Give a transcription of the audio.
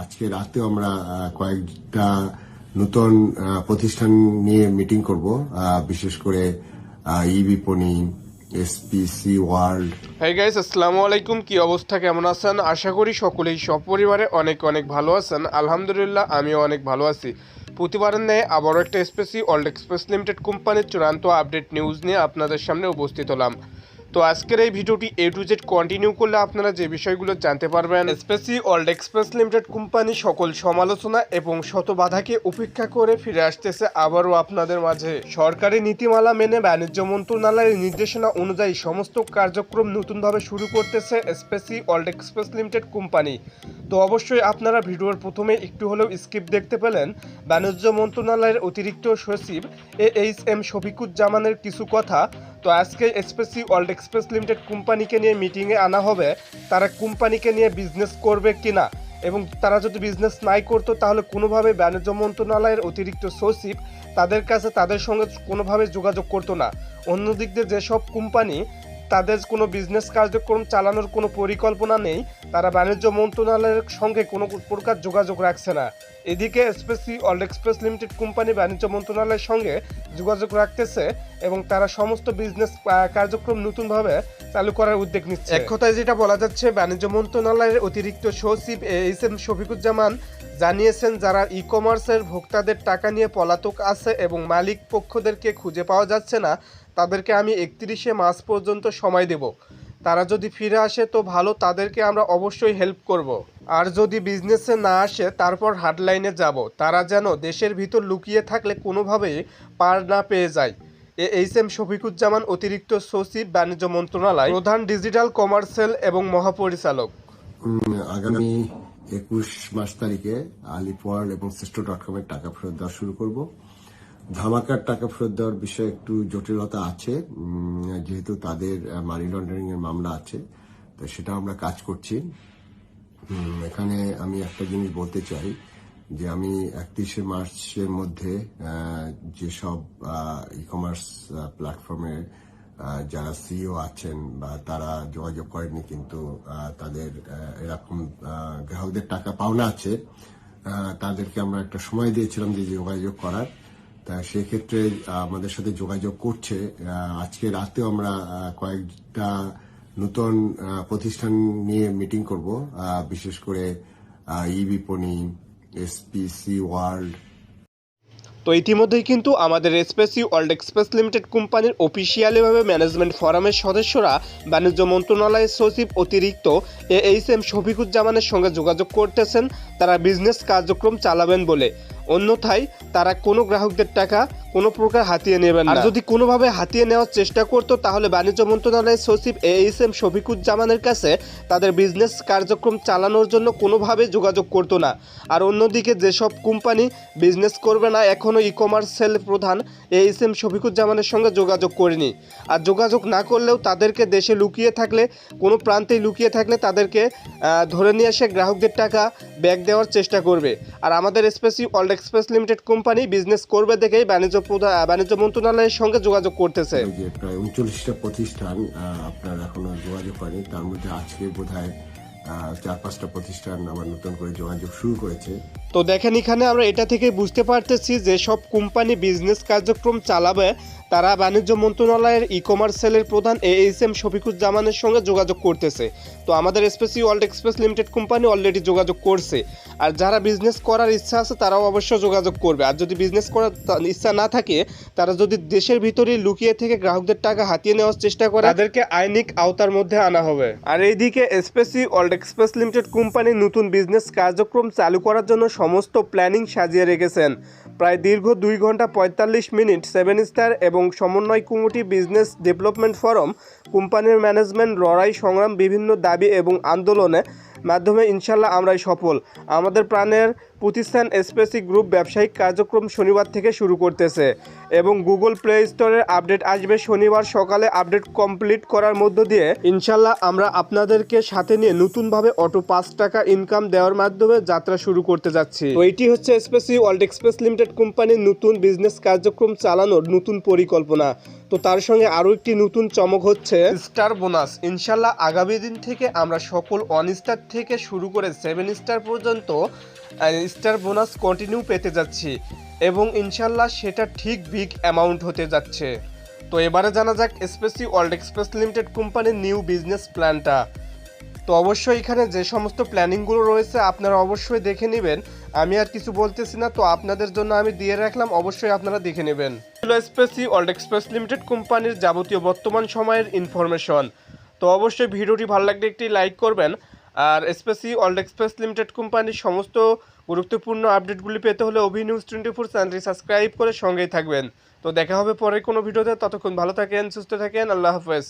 আজকে রাতে আমরা কয়েকটা নতুন প্রতিষ্ঠান নিয়ে মিটিং করব বিশেষ করে ই বিপণী এসপিসি ওয়ার্ল্ড হাই গাইস আসসালামু আলাইকুম। কি অবস্থা? কেমন আছেন? আশা করি সকলেই সপরিবারে অনেক অনেক ভালো আছেন। আলহামদুলিল্লাহ, আমিও অনেক ভালো আছি। প্রতিবারের ন্যায় আবারও একটা স্পেসি ওয়ার্ল্ড এক্সপ্রেস লিমিটেড কোম্পানির চূড়ান্ত আপডেট নিউজ নিয়ে আপনাদের সামনে উপস্থিত হলাম। তো আজকের এই ভিডিওটি এ টু জেড কন্টিনিউ করলে আপনারা যে বিষয়গুলো জানতে পারবেন SPC World Express Limited company সকল সমালোচনা এবং শত বাধাকে উপেক্ষা করে ফিরে আসতেছে আবারও আপনাদের মাঝে। সরকারি নীতিমালা মেনে বাণিজ্য মন্ত্রণালয়ের নির্দেশনা অনুযায়ী সমস্ত কার্যক্রম নতুনভাবে শুরু করতেছে SPC World Express Limited company. তো অবশ্যই আপনারা ভিডিওর প্রথমে একটু হলেও স্কিপ দেখতে পেলেন, বাণিজ্য মন্ত্রণালয়ের অতিরিক্ত সচিব এ এইচ এম শফিকুজ্জামানের কিছু কথা। তো আজকে এক্সপ্রেসি ওয়ার্ল্ড এক্সপ্রেস লিমিটেড কোম্পানিকে নিয়ে মিটিংয়ে আনা হবে। তারা কোম্পানিকে নিয়ে বিজনেস করবে কিনা এবং তারা যদি বিজনেস নাই করতো, তাহলে কোনোভাবে বাণিজ্য মন্ত্রণালয়ের অতিরিক্ত সচিব তাদের কাছে, তাদের সঙ্গে কোনোভাবে যোগাযোগ করতো না। অন্যদিক দিয়ে যেসব কোম্পানি তাদের কোনো বিজনেস কার্যক্রম চালানোর কোনো পরিকল্পনা নেই, তারা বাণিজ্য মন্ত্রণালয়ের সঙ্গে কোনো প্রকার যোগাযোগ রাখছে না। এদিকে SPC World Express Limited company বাণিজ্য মন্ত্রণালয়ের সঙ্গে যোগাযোগ রাখতেছে এবং তারা সমস্ত বিজনেস কার্যক্রম নতুনভাবে চালু করার উদ্যোগ নিচ্ছে। এক কথায় যেটা বলা যাচ্ছে, বাণিজ্য মন্ত্রণালয়ের অতিরিক্ত সচিব এইচ এম শফিকুজ্জামান জানিয়েছেন, যারা ই কমার্সের ভোক্তাদের টাকা নিয়ে পলাতক আছে এবং মালিক পক্ষদেরকে খুঁজে পাওয়া যাচ্ছে না তাদেরকে আমি একত্রিশে মার্চ পর্যন্ত সময় দেব। তারা যদি ফিরে আসে তো ভালো, তাদেরকে আমরা অবশ্যই হেল্প করব। আর যদি বিজনেসে না আসে, তারপর হাটলাইনে যাব। তারা যেন দেশের ভিতর লুকিয়ে থাকলে কোনোভাবেই পার না পেয়ে যায়। এ এইচ এম শফিকুজ্জামান অতিরিক্ত সচিব, বাণিজ্য মন্ত্রণালয়, প্রধান ডিজিটাল কমার্সিয়াল এবং মহাপরিচালক। আগামী একুশ মাস তারিখে আলিপওয়ার্ল্ড এবং শ্রেষ্ঠ ডট কমের টাকা ফেরত দেওয়া শুরু করব। ধামাকার টাকা ফেরত দেওয়ার বিষয়ে একটু জটিলতা আছে। যেহেতু তাদের মানি লন্ডারিং এর মামলা আছে তো সেটা আমরা কাজ করছি। এখানে আমি একটা জিনিস বলতে চাই যে আমি একত্রিশে মার্চের মধ্যে যেসব ই কমার্স প্ল্যাটফর্মের আহ, যারা সিইও আছেন বা তারা যোগাযোগ করেনি কিন্তু তাদের এরকম গ্রাহকদের টাকা পাওনা আছে তাদেরকে আমরা একটা সময় দিয়েছিলাম যে যোগাযোগ করার। তা সেক্ষেত্রে আমাদের সাথে যোগাযোগ করছে। আজকে রাতেও আমরা কয়েকটা নতুন প্রতিষ্ঠান নিয়ে মিটিং করব। বিশেষ করে ই বিপণী এসপিসি ওয়ার্ল্ড তো ইতিমধ্যেই কিন্তু আমাদের এসপেসি ওয়ার্ল্ড এক্সপ্রেস লিমিটেড কোম্পানির অফিসিয়ালিভাবে ম্যানেজমেন্ট ফোরামের সদস্যরা বাণিজ্য মন্ত্রণালয়ের সচিব অতিরিক্ত এ এইচ এম শফিকুজ্জামানের সঙ্গে যোগাযোগ করতেছেন। তারা বিজনেস কার্যক্রম চালাবেন বলে। অন্যথায় তারা কোনো গ্রাহকদের টাকা কোনো প্রকার হাতিয়ে নেবেন আর যদি কোনোভাবে হাতিয়ে নেওয়ার চেষ্টা করতো তাহলে বাণিজ্য মন্ত্রণালয়ের সচিব এ এইচ এম শফিকুজ্জামানের কাছে তাদের বিজনেস কার্যক্রম চালানোর জন্য কোনোভাবে যোগাযোগ করতো না। আর অন্যদিকে যেসব কোম্পানি বিজনেস করবে না এখনও ই কমার্স সেল প্রধান এ এইচ এম শফিকুজ্জামানের সঙ্গে যোগাযোগ করেনি। আর যোগাযোগ না করলেও তাদেরকে দেশে লুকিয়ে থাকলে কোনো প্রান্তেই লুকিয়ে থাকলে তাদেরকে ধরে নিয়ে এসে গ্রাহকদের টাকা ব্যাক দেওয়ার চেষ্টা করবে। আর আমাদের SPC World Express Limited company business করবে দেখেই বাণিজ্য বাণিজ্য মন্ত্রণালয়ের সঙ্গে যোগাযোগ করতেছে। যে প্রায় উনচল্লিশটা প্রতিষ্ঠান আপনার এখনও যোগাযোগ করেনি তার মধ্যে আজকে বোধ হয় চার পাঁচটা প্রতিষ্ঠান আবার নতুন করে যোগাযোগ শুরু করেছে। তো দেখেন এখানে আমরা এটা থেকে বুঝতে পারতেছি যে সব কোম্পানি বিজনেস কার্যক্রম চালাবে। তারা বাণিজ্য মন্ত্রণালয়ের ই কমার্স সেলের প্রধান এ এইচ এম শফিকুজ্জামানের সঙ্গে যোগাযোগ করতেছে। তো আমাদের SPC World Express Limited company already যোগাযোগ করছে। আর যারা বিজনেস করার ইচ্ছা আছে তারাও অবশ্য যোগাযোগ করবে। আর যদি বিজনেস করার ইচ্ছা না থাকে তারা যদি দেশের ভিতরে লুকিয়ে থেকে গ্রাহকদের টাকা হাতিয়ে নেওয়ার চেষ্টা করে তাদেরকে আইনিক আওতার মধ্যে আনা হবে। আর এইদিকে SPC World Express Limited company নতুন বিজনেস কার্যক্রম চালু করার জন্য সমস্ত প্ল্যানিং সাজিয়ে রেখেছেন। প্রায় দীর্ঘ দুই ঘণ্টা পঁয়তাল্লিশ মিনিট সেভেন স্টার এবং সমন্বয় কমিটি বিজনেস ডেভেলপমেন্ট ফোরাম, কোম্পানির ম্যানেজমেন্ট, লড়াই, সংগ্রাম, বিভিন্ন দাবি এবং আন্দোলনে মাধ্যমে ইনশাল্লাহ আমরাই সফল। আমাদের প্রাণের প্রতিষ্ঠান স্পেসি গ্রুপ ব্যবসায়িক কার্যক্রম শনিবার থেকে শুরু করতেছে এবং গুগল প্লে স্টোরের আপডেট আসবে শনিবার সকালে আপডেট কমপ্লিট করার মধ্য দিয়ে। ইনশাল্লাহ আমরা আপনাদেরকে সাথে নিয়ে নতুনভাবে অটো পাঁচ টাকা ইনকাম দেওয়ার মাধ্যমে যাত্রা শুরু করতে যাচ্ছি। তো এটি হচ্ছে স্পেসি ওয়ার্ল্ড এক্সপ্রেস লিমিটেড কোম্পানির নতুন বিজনেস কার্যক্রম চালানোর নতুন পরিকল্পনা। তো তার সঙ্গে আরও একটি নতুন চমক হচ্ছে স্টার বোনাস। ইনশাল্লাহ আগামী দিন থেকে আমরা সকল ওয়ান স্টার থেকে শুরু করে সেভেন স্টার পর্যন্ত স্টার বোনাস কন্টিনিউ পেতে যাচ্ছি এবং ইনশাল্লাহ সেটা ঠিক বিগ অ্যামাউন্ট হতে যাচ্ছে। তো এবারে জানা যাক এসপেসি ওয়ার্ল্ড এক্সপ্রেস লিমিটেড কোম্পানির নিউ বিজনেস প্ল্যানটা তো অবশ্যই এখানে যে সমস্ত প্ল্যানিংগুলো রয়েছে আপনারা অবশ্যই দেখে নেবেন। আমি আর কিছু বলতেছি না, তো আপনাদের জন্য আমি দিয়ে রাখলাম, অবশ্যই আপনারা দেখে নেবেন। স্পেসি ওয়ার্ল্ড এক্সপ্রেস লিমিটেড কোম্পানির যাবতীয় বর্তমান সময়ের ইনফরমেশন তো অবশ্যই ভিডিওটি ভালো লাগলে একটি লাইক করবেন আর স্পেসি ওয়ার্ল্ড এক্সপ্রেস লিমিটেড কোম্পানির সমস্ত গুরুত্বপূর্ণ আপডেটগুলি পেতে হলে অভি নিউজ টোয়েন্টি ফোর চ্যানেলটি সাবস্ক্রাইব করে সঙ্গেই থাকবেন। তো দেখা হবে পরে কোনো ভিডিওতে, ততক্ষণ ভালো থাকেন, সুস্থ থাকেন, আল্লাহ হাফেজ।